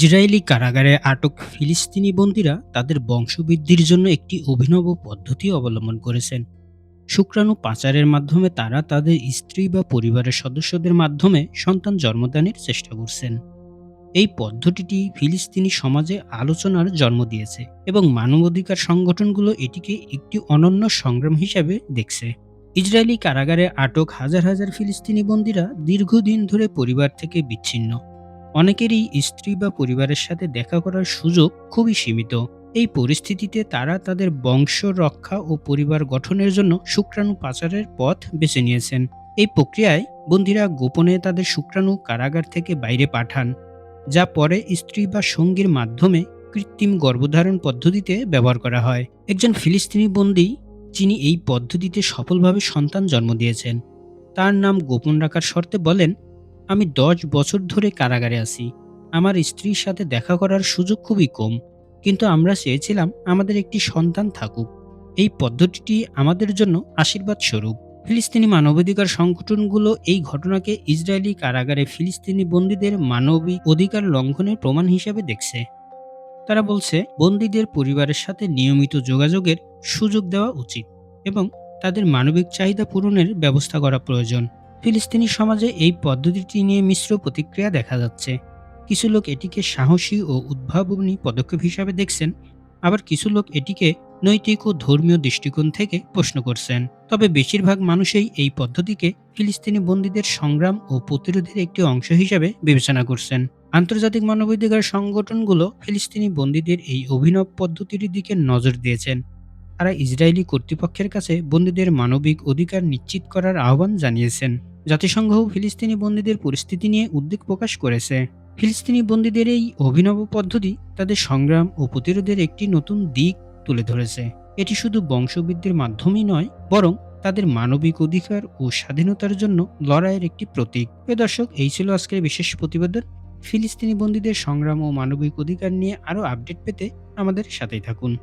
Israeli কারাগারে আটক ফিলিস্তিনি বন্দীরা তাদের বংশবৃদ্ধির জন্য একটি অভিনব পদ্ধতি অবলম্বন করেছেন। শুক্রাণু পাচারের মাধ্যমে তারা তাদের স্ত্রী বা পরিবারের সদস্যদের মাধ্যমে সন্তান জন্মদানের চেষ্টা করছেন। এই পদ্ধতিটি ফিলিস্তিনি সমাজে আলোচনার জন্ম দিয়েছে এবং মানবাধিকার সংগঠনগুলো এটিকে একটি অনন্য সংগ্রাম হিসাবে দেখছে। ইসরায়েলি কারাগারে আটক হাজার হাজার ফিলিস্তিনি বন্দীরা দীর্ঘদিন ধরে পরিবার থেকে বিচ্ছিন্ন। অনেকেরই স্ত্রী বা পরিবারের সাথে দেখা করার সুযোগ খুবই সীমিত। এই পরিস্থিতিতে তারা তাদের বংশ রক্ষা ও পরিবার গঠনের জন্য শুক্রাণু পাচারের পথ বেছে নিয়েছেন। এই প্রক্রিয়ায় বন্দীরা গোপনে তাদের শুক্রাণু কারাগার থেকে বাইরে পাঠান, যা পরে স্ত্রী বা সঙ্গীর মাধ্যমে কৃত্রিম গর্ভধারণ পদ্ধতিতে ব্যবহার করা হয়। একজন ফিলিস্তিনি বন্দী, যিনি এই পদ্ধতিতে সফলভাবে সন্তান জন্ম দিয়েছেন, তার নাম গোপন রাখার শর্তে বলেন আমি দশ বছর ধরে কারাগারে আছি। আমার স্ত্রীর সাথে দেখা করার সুযোগ খুবই কম, কিন্তু আমরা চেয়েছিলাম আমাদের একটি সন্তান থাকুক। এই পদ্ধতিটি আমাদের জন্য আশীর্বাদ স্বরূপ ফিলিস্তিনি মানবাধিকার সংগঠনগুলো এই ঘটনাকে ইসরায়েলি কারাগারে ফিলিস্তিনি বন্দীদের মানবিক অধিকার লঙ্ঘনের প্রমাণ হিসেবে দেখছে। তারা বলছে, বন্দীদের পরিবারের সাথে নিয়মিত যোগাযোগের সুযোগ দেওয়া উচিত এবং তাদের মানবিক চাহিদা পূরণের ব্যবস্থা করা প্রয়োজন। ফিলিস্তিনি সমাজে এই পদ্ধতিটি নিয়ে মিশ্র প্রতিক্রিয়া দেখা যাচ্ছে। কিছু লোক এটিকে সাহসী ও উদ্ভাবনী পদক্ষেপ হিসাবে দেখছেন, আবার কিছু লোক এটিকে নৈতিক ও ধর্মীয় দৃষ্টিকোণ থেকে প্রশ্ন করছেন। তবে বেশিরভাগ মানুষই এই পদ্ধতিকে ফিলিস্তিনি বন্দীদের সংগ্রাম ও প্রতিরোধের একটি অংশ হিসাবে বিবেচনা করছেন। আন্তর্জাতিক মানবাধিকার সংগঠনগুলো ফিলিস্তিনি বন্দীদের এই অভিনব পদ্ধতির দিকে নজর দিয়েছেন। তারা ইসরায়েলি কর্তৃপক্ষের কাছে বন্দীদের মানবিক অধিকার নিশ্চিত করার আহ্বান জানিয়েছেন। জাতিসংঘও ফিলিস্তিনি বন্দীদের পরিস্থিতি নিয়ে উদ্বেগ প্রকাশ করেছে। ফিলিস্তিনি বন্দীদের এই অভিনব পদ্ধতি তাদের সংগ্রাম ও প্রতিরোধের একটি নতুন দিক তুলে ধরেছে। এটি শুধু বংশবৃদ্ধির মাধ্যমেই নয়, বরং তাদের মানবিক অধিকার ও স্বাধীনতার জন্য লড়াইয়ের একটি প্রতীক। এ দর্শক, এই ছিল আজকের বিশেষ প্রতিবেদন। ফিলিস্তিনি বন্দীদের সংগ্রাম ও মানবিক অধিকার নিয়ে আরও আপডেট পেতে আমাদের সাথেই থাকুন।